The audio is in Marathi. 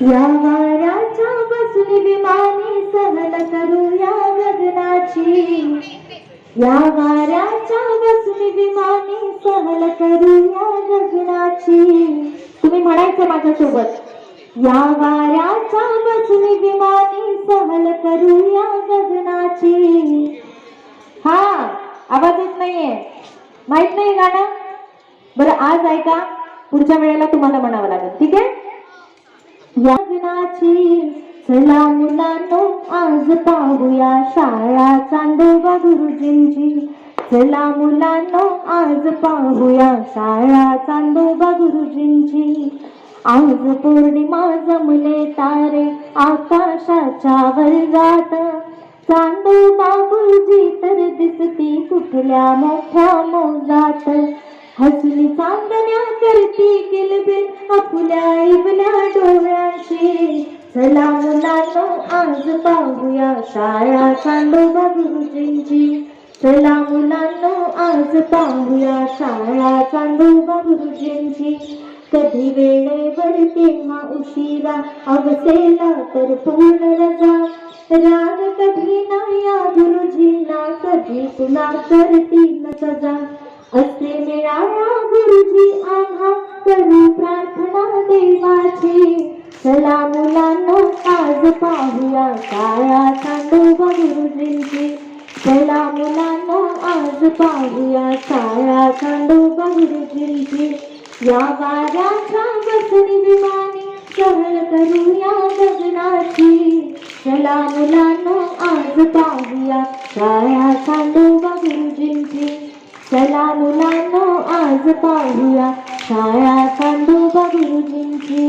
या वाऱ्याच्या बसली विमानी सहल करूया गगनाची या वाऱ्याच्या बसली विमानी सहल करूया गगनाची तुम्ही म्हणायचं माझ्यासोबत. या वाऱ्याच्या बसली विमानी सहल करूया गगनाची हा आवाज येत नाहीये. माहीत नाही गाणं? बरं आज ऐका. पुढच्या वेळेला तुम्हाला म्हणावं लागेल. ठीक आहे? लग्नाची चला मुलांनो आज पाहूया शाळा चांदोबा गुरुजींची. चला मुलांनो आज पाहूया शाळा चांदोबा गुरुजींची. आज पौर्णिमा जमले तारे आकाशाच्या वर्गात. चांदोबा गुरुजी तर दिसती कुठल्या मोठ्या मोजात. हसली चांदण्या करती किलबिल आपल्या इवल्या चला मुलांनो आज पाहूया शाळा चांदोबा गुरुजींची चला मुलांनो आज पाहूया शाळा चांदोबा गुरुजींची कधी वेळेवर किंवा उशिरा अवसेला तर पूर्ण रजा राग कधी ना या गुरुजींना कधी तुला करतील सजा? असे मिळाया गुरुजी आम्हा करू प्रार्थना देवाची. चला मुलांनो आज पाहूया काळा चांदोबा गुरुजींची चला मुलांनो आज पाहूया काळा चांदोबा गुरुजींची या वाऱ्याच्या बसणी विमानी सहल करूया गगनाची चला मुलांनो आज पाहूया काळा चांदोबा गुरुजींची चला मुलांनो आज पाहूया काळा चांदोबा गुरुजींची